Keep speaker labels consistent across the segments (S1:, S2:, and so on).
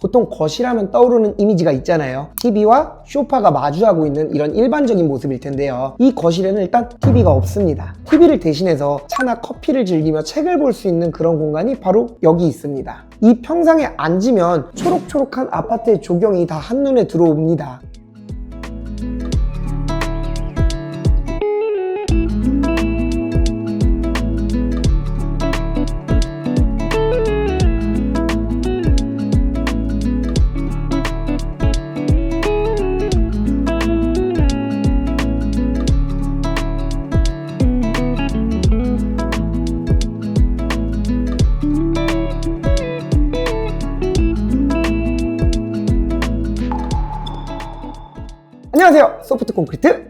S1: 보통 거실하면 떠오르는 이미지가 있잖아요. TV와 소파가 마주하고 있는 이런 일반적인 모습일 텐데요. 이 거실에는 일단 TV가 없습니다. TV를 대신해서 차나 커피를 즐기며 책을 볼 수 있는 그런 공간이 바로 여기 있습니다. 이 평상에 앉으면 초록초록한 아파트의 조경이 다 한눈에 들어옵니다.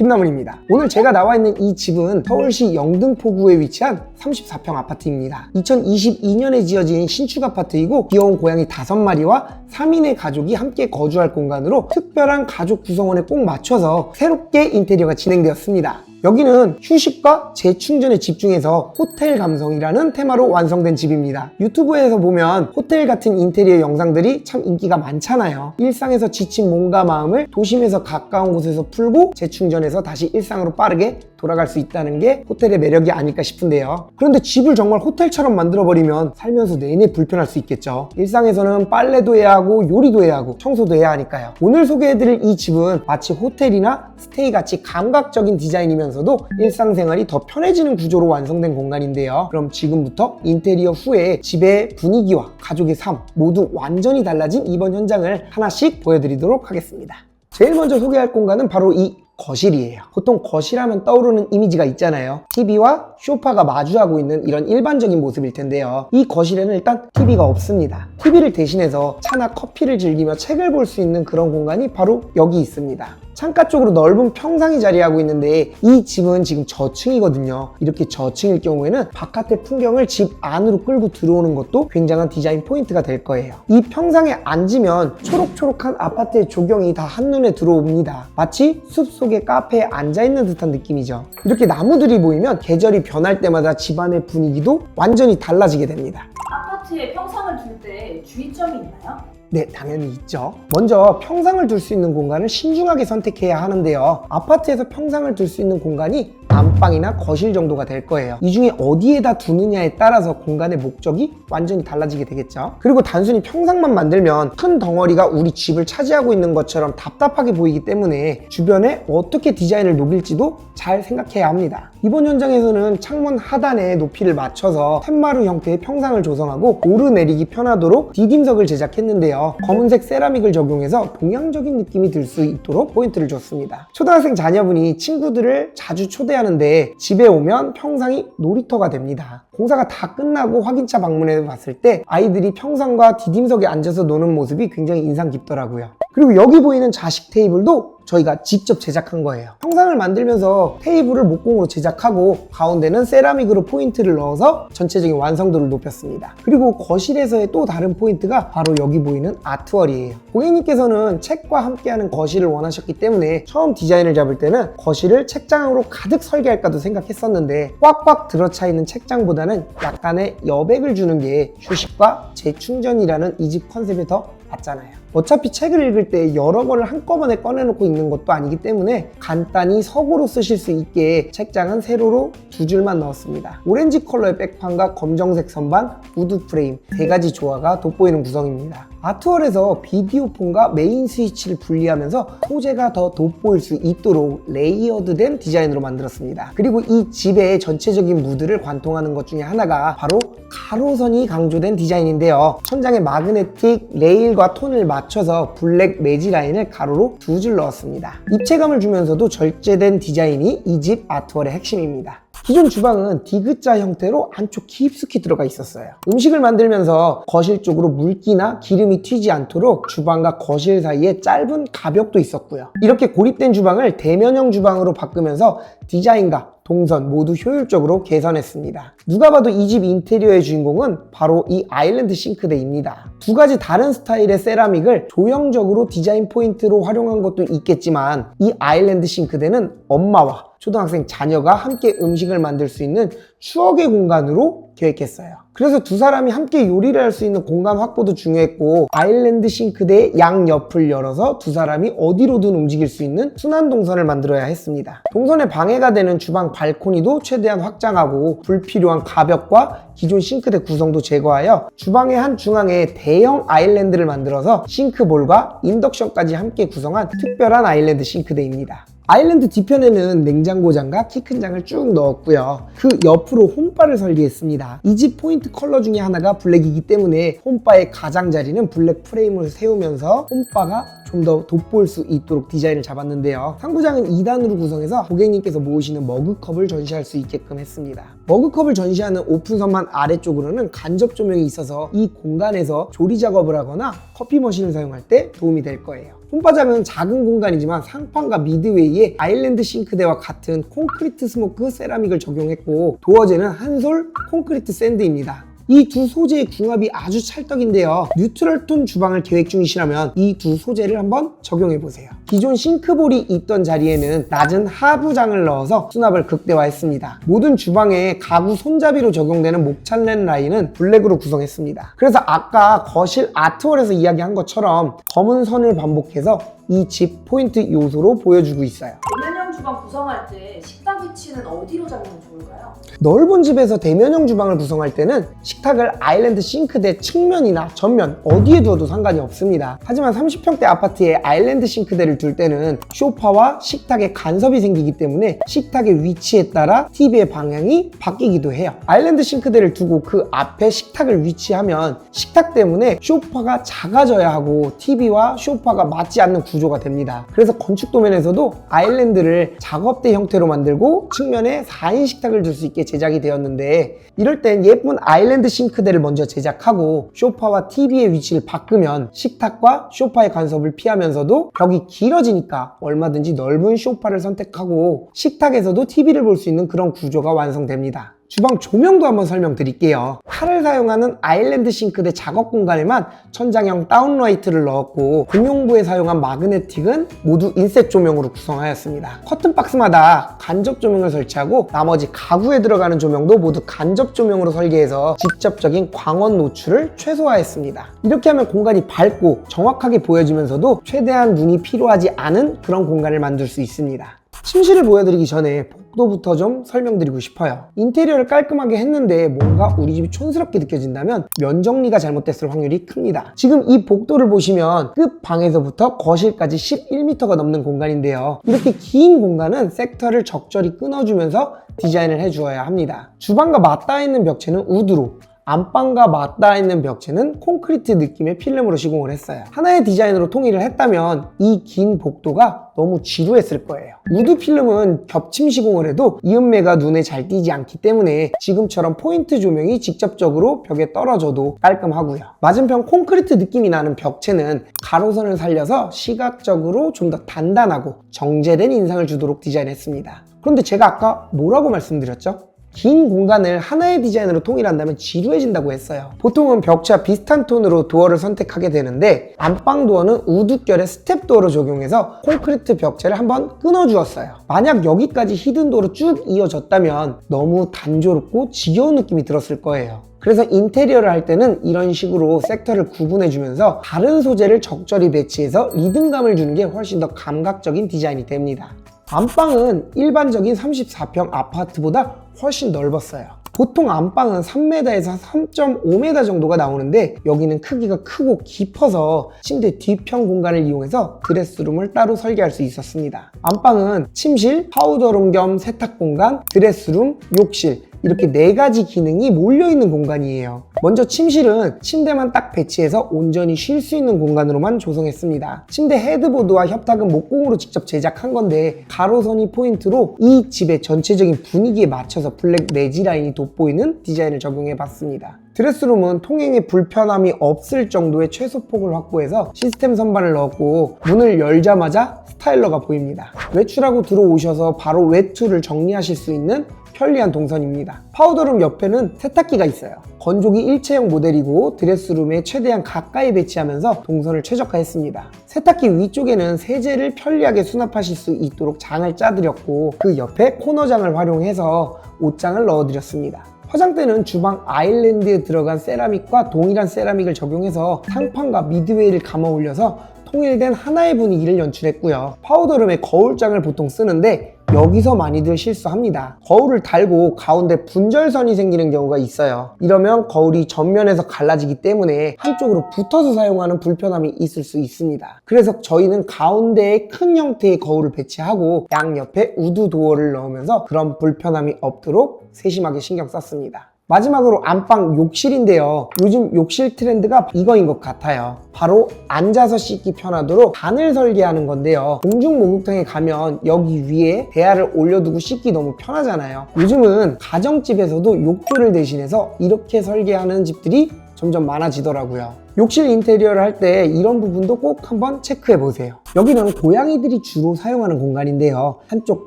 S1: 김나물입니다. 오늘 제가 나와 있는 이 집은 서울시 영등포구에 위치한 34평 아파트입니다. 2022년에 지어진 신축 아파트이고 귀여운 고양이 5마리와 3인의 가족이 함께 거주할 공간으로 특별한 가족 구성원에 꼭 맞춰서 새롭게 인테리어가 진행되었습니다. 여기는 휴식과 재충전에 집중해서 호텔 감성이라는 테마로 완성된 집입니다. 유튜브에서 보면 호텔 같은 인테리어 영상들이 참 인기가 많잖아요. 일상에서 지친 몸과 마음을 도심에서 가까운 곳에서 풀고 재충전해서 다시 일상으로 빠르게 돌아갈 수 있다는 게 호텔의 매력이 아닐까 싶은데요. 그런데 집을 정말 호텔처럼 만들어버리면 살면서 내내 불편할 수 있겠죠. 일상에서는 빨래도 해야 하고 요리도 해야 하고 청소도 해야 하니까요. 오늘 소개해드릴 이 집은 마치 호텔이나 스테이 같이 감각적인 디자인이면서도 일상생활이 더 편해지는 구조로 완성된 공간인데요. 그럼 지금부터 인테리어 후에 집의 분위기와 가족의 삶 모두 완전히 달라진 이번 현장을 하나씩 보여드리도록 하겠습니다. 제일 먼저 소개할 공간은 바로 이 거실이에요. 보통 거실하면 떠오르는 이미지가 있잖아요. TV와 소파가 마주하고 있는 이런 일반적인 모습일 텐데요. 이 거실에는 일단 TV가 없습니다. TV를 대신해서 차나 커피를 즐기며 책을 볼 수 있는 그런 공간이 바로 여기 있습니다. 창가 쪽으로 넓은 평상이 자리하고 있는데 이 집은 지금 저층이거든요. 이렇게 저층일 경우에는 바깥의 풍경을 집 안으로 끌고 들어오는 것도 굉장한 디자인 포인트가 될 거예요. 이 평상에 앉으면 초록초록한 아파트의 조경이 다 한눈에 들어옵니다. 마치 숲속의 카페에 앉아있는 듯한 느낌이죠. 이렇게 나무들이 보이면 계절이 변할 때마다 집안의 분위기도 완전히 달라지게 됩니다.
S2: 아파트에 평상을 둘 때 주의점이 있나요?
S1: 네, 당연히 있죠. 먼저 평상을 둘 수 있는 공간을 신중하게 선택해야 하는데요. 아파트에서 평상을 둘 수 있는 공간이 안방이나 거실 정도가 될 거예요. 이 중에 어디에다 두느냐에 따라서 공간의 목적이 완전히 달라지게 되겠죠. 그리고 단순히 평상만 만들면 큰 덩어리가 우리 집을 차지하고 있는 것처럼 답답하게 보이기 때문에 주변에 어떻게 디자인을 녹일지도 잘 생각해야 합니다. 이번 현장에서는 창문 하단의 높이를 맞춰서 툇마루 형태의 평상을 조성하고 오르내리기 편하도록 디딤석을 제작했는데요. 검은색 세라믹을 적용해서 동양적인 느낌이 들 수 있도록 포인트를 줬습니다. 초등학생 자녀분이 친구들을 자주 초대하는 데 집에 오면 평상이 놀이터가 됩니다. 공사가 다 끝나고 확인차 방문해 봤을 때 아이들이 평상과 디딤석에 앉아서 노는 모습이 굉장히 인상 깊더라고요. 그리고 여기 보이는 자식 테이블도 저희가 직접 제작한 거예요. 평상을 만들면서 테이블을 목공으로 제작하고 가운데는 세라믹으로 포인트를 넣어서 전체적인 완성도를 높였습니다. 그리고 거실에서의 또 다른 포인트가 바로 여기 보이는 아트월이에요. 고객님께서는 책과 함께하는 거실을 원하셨기 때문에 처음 디자인을 잡을 때는 거실을 책장으로 가득 설계할까도 생각했었는데 꽉꽉 들어차 있는 책장보다는 약간의 여백을 주는 게 휴식과 재충전이라는 이 집 컨셉에 더 맞잖아요. 어차피 책을 읽을 때 여러 권을 한꺼번에 꺼내놓고 읽는 것도 아니기 때문에 간단히 서고로 쓰실 수 있게 책장은 세로로 두 줄만 넣었습니다. 오렌지 컬러의 백판과 검정색 선반, 우드 프레임 세 가지 조화가 돋보이는 구성입니다. 아트월에서 비디오폰과 메인 스위치를 분리하면서 소재가 더 돋보일 수 있도록 레이어드된 디자인으로 만들었습니다. 그리고 이 집의 전체적인 무드를 관통하는 것 중에 하나가 바로 가로선이 강조된 디자인인데요. 천장에 마그네틱 레일과 톤을 맞춰서 블랙 매지 라인을 가로로 두 줄 넣었습니다. 입체감을 주면서도 절제된 디자인이 이 집 아트월의 핵심입니다. 기존 주방은 디귿자 형태로 안쪽 깊숙이 들어가 있었어요. 음식을 만들면서 거실 쪽으로 물기나 기름이 튀지 않도록 주방과 거실 사이에 짧은 가벽도 있었고요. 이렇게 고립된 주방을 대면형 주방으로 바꾸면서 디자인과 동선 모두 효율적으로 개선했습니다. 누가 봐도 이 집 인테리어의 주인공은 바로 이 아일랜드 싱크대입니다. 두 가지 다른 스타일의 세라믹을 조형적으로 디자인 포인트로 활용한 것도 있겠지만 이 아일랜드 싱크대는 엄마와 초등학생 자녀가 함께 음식을 만들 수 있는 추억의 공간으로 계획했어요. 그래서 두 사람이 함께 요리를 할 수 있는 공간 확보도 중요했고 아일랜드 싱크대의 양 옆을 열어서 두 사람이 어디로든 움직일 수 있는 순환 동선을 만들어야 했습니다. 동선에 방해가 되는 주방 발코니도 최대한 확장하고 불필요한 가벽과 기존 싱크대 구성도 제거하여 주방의 한 중앙에 대형 아일랜드를 만들어서 싱크볼과 인덕션까지 함께 구성한 특별한 아일랜드 싱크대입니다. 아일랜드 뒤편에는 냉장고 장과 키 큰 장을 쭉 넣었고요. 그 옆으로 홈바를 설계했습니다. 이 집 포인트 컬러 중에 하나가 블랙이기 때문에 홈바의 가장자리는 블랙 프레임을 세우면서 홈바가 좀 더 돋보일 수 있도록 디자인을 잡았는데요. 상부장은 2단으로 구성해서 고객님께서 모으시는 머그컵을 전시할 수 있게끔 했습니다. 머그컵을 전시하는 오픈선만 아래쪽으로는 간접 조명이 있어서 이 공간에서 조리 작업을 하거나 커피 머신을 사용할 때 도움이 될 거예요. 홈바장은 작은 공간이지만 상판과 미드웨이에 아일랜드 싱크대와 같은 콘크리트 스모크 세라믹을 적용했고 도어재는 한솔 콘크리트 샌드입니다. 이 두 소재의 궁합이 아주 찰떡인데요. 뉴트럴 톤 주방을 계획 중이시라면 이 두 소재를 한번 적용해 보세요. 기존 싱크볼이 있던 자리에는 낮은 하부장을 넣어서 수납을 극대화했습니다. 모든 주방에 가구 손잡이로 적용되는 목찬렌 라인은 블랙으로 구성했습니다. 그래서 아까 거실 아트월에서 이야기한 것처럼 검은 선을 반복해서 이 집 포인트 요소로 보여주고 있어요.
S2: 대면형 주방 구성할 때 식탁 위치는 어디로 잡으면 좋을까요?
S1: 넓은 집에서 대면형 주방을 구성할 때는 식탁을 아일랜드 싱크대 측면이나 전면 어디에 두어도 상관이 없습니다. 하지만 30평대 아파트에 아일랜드 싱크대를 둘 때는 쇼파와 식탁에 간섭이 생기기 때문에 식탁의 위치에 따라 TV의 방향이 바뀌기도 해요. 아일랜드 싱크대를 두고 그 앞에 식탁을 위치하면 식탁 때문에 쇼파가 작아져야 하고 TV와 쇼파가 맞지 않는 구조 가 됩니다. 그래서 건축 도면에서도 아일랜드를 작업대 형태로 만들고 측면에 4인 식탁을 둘수 있게 제작이 되었는데 이럴 땐 예쁜 아일랜드 싱크대를 먼저 제작하고 쇼파와 TV의 위치를 바꾸면 식탁과 쇼파의 간섭을 피하면서도 벽이 길어지니까 얼마든지 넓은 쇼파를 선택하고 식탁에서도 TV를 볼 수 있는 그런 구조가 완성됩니다. 주방 조명도 한번 설명드릴게요. 칼을 사용하는 아일랜드 싱크대 작업 공간에만 천장형 다운라이트를 넣었고 공용부에 사용한 마그네틱은 모두 인셋 조명으로 구성하였습니다. 커튼 박스마다 간접 조명을 설치하고 나머지 가구에 들어가는 조명도 모두 간접 조명으로 설계해서 직접적인 광원 노출을 최소화했습니다. 이렇게 하면 공간이 밝고 정확하게 보여지면서도 최대한 눈이 필요하지 않은 그런 공간을 만들 수 있습니다. 침실을 보여드리기 전에 복 도부터 좀 설명드리고 싶어요. 인테리어를 깔끔하게 했는데 뭔가 우리 집이 촌스럽게 느껴진다면 면 정리가 잘못됐을 확률이 큽니다. 지금 이 복도를 보시면 끝 방에서부터 거실까지 11m가 넘는 공간인데요. 이렇게 긴 공간은 섹터를 적절히 끊어주면서 디자인을 해주어야 합니다. 주방과 맞닿아 있는 벽체는 우드로 안방과 맞닿아 있는 벽체는 콘크리트 느낌의 필름으로 시공을 했어요. 하나의 디자인으로 통일을 했다면 이 긴 복도가 너무 지루했을 거예요. 우드 필름은 겹침 시공을 해도 이음매가 눈에 잘 띄지 않기 때문에 지금처럼 포인트 조명이 직접적으로 벽에 떨어져도 깔끔하고요. 맞은편 콘크리트 느낌이 나는 벽체는 가로선을 살려서 시각적으로 좀 더 단단하고 정제된 인상을 주도록 디자인했습니다. 그런데 제가 아까 뭐라고 말씀드렸죠? 긴 공간을 하나의 디자인으로 통일한다면 지루해진다고 했어요. 보통은 벽체와 비슷한 톤으로 도어를 선택하게 되는데 안방 도어는 우드결의 스텝 도어로 적용해서 콘크리트 벽체를 한번 끊어주었어요. 만약 여기까지 히든 도어로 쭉 이어졌다면 너무 단조롭고 지겨운 느낌이 들었을 거예요. 그래서 인테리어를 할 때는 이런 식으로 섹터를 구분해주면서 다른 소재를 적절히 배치해서 리듬감을 주는 게 훨씬 더 감각적인 디자인이 됩니다. 안방은 일반적인 34평 아파트보다 훨씬 넓었어요. 보통 안방은 3m에서 3.5m 정도가 나오는데 여기는 크기가 크고 깊어서 침대 뒤편 공간을 이용해서 드레스룸을 따로 설계할 수 있었습니다. 안방은 침실, 파우더룸 겸 세탁 공간, 드레스룸, 욕실 이렇게 네 가지 기능이 몰려있는 공간이에요. 먼저 침실은 침대만 딱 배치해서 온전히 쉴 수 있는 공간으로만 조성했습니다. 침대 헤드보드와 협탁은 목공으로 직접 제작한 건데 가로선이 포인트로 이 집의 전체적인 분위기에 맞춰서 블랙 내지 라인이 돋보이는 디자인을 적용해 봤습니다. 드레스룸은 통행에 불편함이 없을 정도의 최소폭을 확보해서 시스템 선반을 넣었고 문을 열자마자 스타일러가 보입니다. 외출하고 들어오셔서 바로 외투를 정리하실 수 있는 편리한 동선입니다. 파우더룸 옆에는 세탁기가 있어요. 건조기 일체형 모델이고 드레스룸에 최대한 가까이 배치하면서 동선을 최적화했습니다. 세탁기 위쪽에는 세제를 편리하게 수납하실 수 있도록 장을 짜드렸고 그 옆에 코너장을 활용해서 옷장을 넣어드렸습니다. 화장대는 주방 아일랜드에 들어간 세라믹과 동일한 세라믹을 적용해서 상판과 미드웨이를 감아 올려서 통일된 하나의 분위기를 연출했고요. 파우더룸에 거울장을 보통 쓰는데 여기서 많이들 실수합니다. 거울을 달고 가운데 분절선이 생기는 경우가 있어요. 이러면 거울이 전면에서 갈라지기 때문에 한쪽으로 붙어서 사용하는 불편함이 있을 수 있습니다. 그래서 저희는 가운데에 큰 형태의 거울을 배치하고 양옆에 우드 도어를 넣으면서 그런 불편함이 없도록 세심하게 신경 썼습니다. 마지막으로 안방 욕실인데요. 요즘 욕실 트렌드가 이거인 것 같아요. 바로 앉아서 씻기 편하도록 단을 설계하는 건데요. 공중 목욕탕에 가면 여기 위에 대야를 올려두고 씻기 너무 편하잖아요. 요즘은 가정집에서도 욕조를 대신해서 이렇게 설계하는 집들이 점점 많아지더라고요. 욕실 인테리어를 할 때 이런 부분도 꼭 한번 체크해 보세요. 여기는 고양이들이 주로 사용하는 공간인데요. 한쪽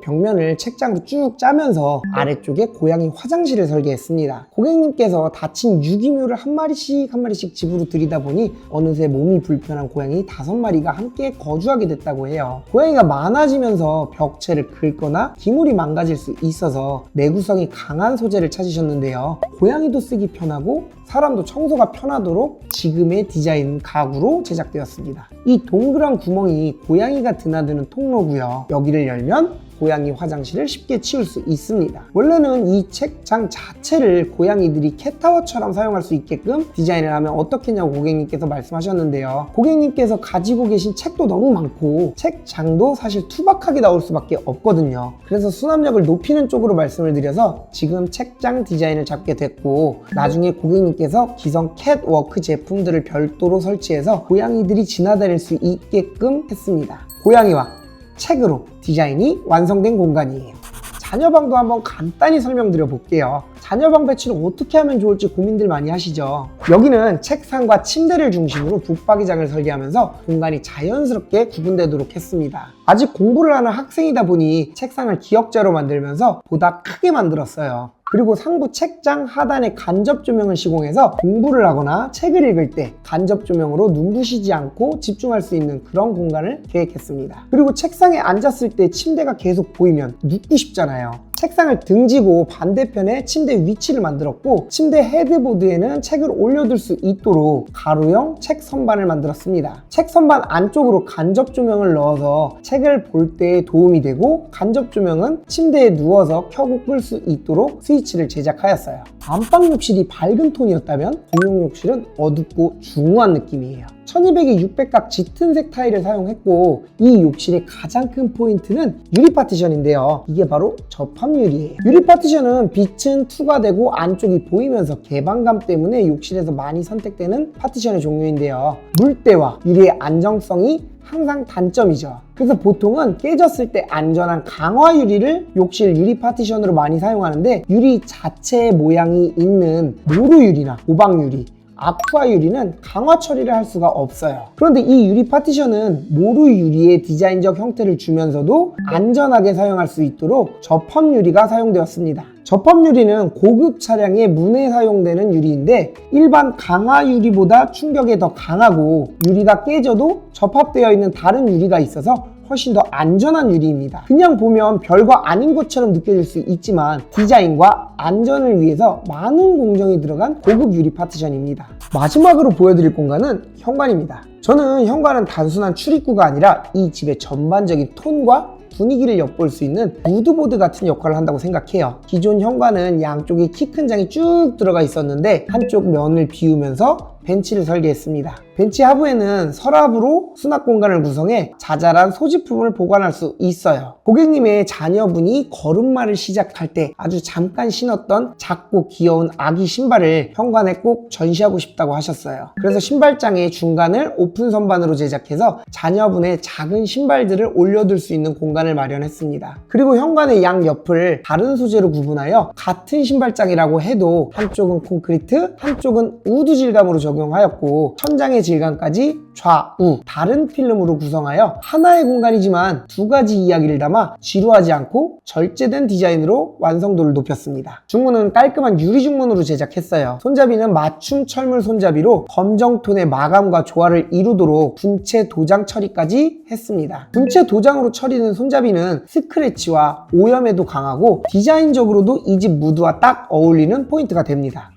S1: 벽면을 책장으로 쭉 짜면서 아래쪽에 고양이 화장실을 설계했습니다. 고객님께서 다친 유기묘를 한 마리씩 한 마리씩 집으로 들이다 보니 어느새 몸이 불편한 고양이 다섯 마리가 함께 거주하게 됐다고 해요. 고양이가 많아지면서 벽체를 긁거나 기물이 망가질 수 있어서 내구성이 강한 소재를 찾으셨는데요. 고양이도 쓰기 편하고 사람도 청소가 편하도록 지금의 디자인 가구로 제작되었습니다. 이 동그란 구멍이 고양이가 드나드는 통로고요. 여기를 열면 고양이 화장실을 쉽게 치울 수 있습니다. 원래는 이 책장 자체를 고양이들이 캣타워처럼 사용할 수 있게끔 디자인을 하면 어떻겠냐고 고객님께서 말씀하셨는데요. 고객님께서 가지고 계신 책도 너무 많고 책장도 사실 투박하게 나올 수밖에 없거든요. 그래서 수납력을 높이는 쪽으로 말씀을 드려서 지금 책장 디자인을 잡게 됐고 나중에 고객님께서 기성 캣워크 제품들을 별도로 설치해서 고양이들이 지나다닐 수 있게끔 했습니다. 고양이와 책으로 디자인이 완성된 공간이에요. 자녀방도 한번 간단히 설명드려 볼게요. 자녀방 배치를 어떻게 하면 좋을지 고민들 많이 하시죠. 여기는 책상과 침대를 중심으로 붙박이장을 설계하면서 공간이 자연스럽게 구분되도록 했습니다. 아직 공부를 하는 학생이다 보니 책상을 기역자로 만들면서 보다 크게 만들었어요. 그리고 상부 책장 하단에 간접 조명을 시공해서 공부를 하거나 책을 읽을 때 간접 조명으로 눈부시지 않고 집중할 수 있는 그런 공간을 계획했습니다. 그리고 책상에 앉았을 때 침대가 계속 보이면 눕고 싶잖아요. 책상을 등지고 반대편에 침대 위치를 만들었고 침대 헤드보드에는 책을 올려둘 수 있도록 가로형 책 선반을 만들었습니다. 책 선반 안쪽으로 간접 조명을 넣어서 책을 볼 때 도움이 되고 간접 조명은 침대에 누워서 켜고 끌 수 있도록 스위치를 제작하였어요. 안방 욕실이 밝은 톤이었다면 공용 욕실은 어둡고 중후한 느낌이에요. 1200에 600각 짙은 색 타일을 사용했고 이 욕실의 가장 큰 포인트는 유리 파티션인데요. 이게 바로 접합유리예요. 유리 파티션은 빛은 투과되고 안쪽이 보이면서 개방감 때문에 욕실에서 많이 선택되는 파티션의 종류인데요. 물때와 유리의 안정성이 항상 단점이죠. 그래서 보통은 깨졌을 때 안전한 강화 유리를 욕실 유리 파티션으로 많이 사용하는데 유리 자체의 모양이 있는 모루 유리나 오방 유리 아쿠아 유리는 강화 처리를 할 수가 없어요. 그런데 이 유리 파티션은 모루 유리의 디자인적 형태를 주면서도 안전하게 사용할 수 있도록 접합 유리가 사용되었습니다. 접합 유리는 고급 차량의 문에 사용되는 유리인데 일반 강화 유리보다 충격에 더 강하고 유리가 깨져도 접합되어 있는 다른 유리가 있어서 훨씬 더 안전한 유리입니다. 그냥 보면 별거 아닌 것처럼 느껴질 수 있지만 디자인과 안전을 위해서 많은 공정이 들어간 고급 유리 파티션입니다. 마지막으로 보여드릴 공간은 현관입니다. 저는 현관은 단순한 출입구가 아니라 이 집의 전반적인 톤과 분위기를 엿볼 수 있는 무드보드 같은 역할을 한다고 생각해요. 기존 현관은 양쪽에 키 큰 장이 쭉 들어가 있었는데 한쪽 면을 비우면서 벤치를 설계했습니다. 벤치 하부에는 서랍으로 수납 공간을 구성해 자잘한 소지품을 보관할 수 있어요. 고객님의 자녀분이 걸음마를 시작할 때 아주 잠깐 신었던 작고 귀여운 아기 신발을 현관에 꼭 전시하고 싶다고 하셨어요. 그래서 신발장의 중간을 오픈 선반으로 제작해서 자녀분의 작은 신발들을 올려둘 수 있는 공간을 마련했습니다. 그리고 현관의 양 옆을 다른 소재로 구분하여 같은 신발장이라고 해도 한쪽은 콘크리트, 한쪽은 우드 질감으로 적용 적용하였고 천장의 질감까지 좌우 다른 필름으로 구성하여 하나의 공간이지만 두 가지 이야기를 담아 지루하지 않고 절제된 디자인으로 완성도를 높였습니다. 중문은 깔끔한 유리 중문으로 제작했어요. 손잡이는 맞춤 철물 손잡이로 검정 톤의 마감과 조화를 이루도록 분체 도장 처리까지 했습니다. 분체 도장으로 처리된 손잡이는 스크래치와 오염에도 강하고 디자인적으로도 이 집 무드와 딱 어울리는 포인트가 됩니다.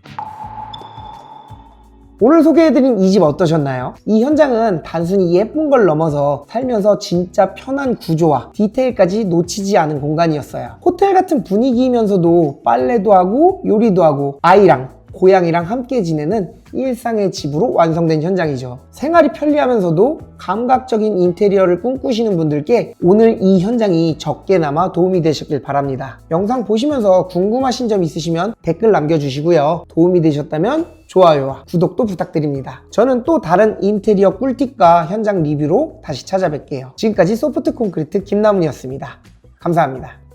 S1: 오늘 소개해드린 이 집 어떠셨나요? 이 현장은 단순히 예쁜 걸 넘어서 살면서 진짜 편한 구조와 디테일까지 놓치지 않은 공간이었어요. 호텔 같은 분위기이면서도 빨래도 하고 요리도 하고 아이랑 고양이랑 함께 지내는 일상의 집으로 완성된 현장이죠. 생활이 편리하면서도 감각적인 인테리어를 꿈꾸시는 분들께 오늘 이 현장이 적게나마 도움이 되셨길 바랍니다. 영상 보시면서 궁금하신 점 있으시면 댓글 남겨주시고요. 도움이 되셨다면 좋아요와 구독도 부탁드립니다. 저는 또 다른 인테리어 꿀팁과 현장 리뷰로 다시 찾아뵐게요. 지금까지 소프트 콘크리트 김나문이었습니다. 감사합니다.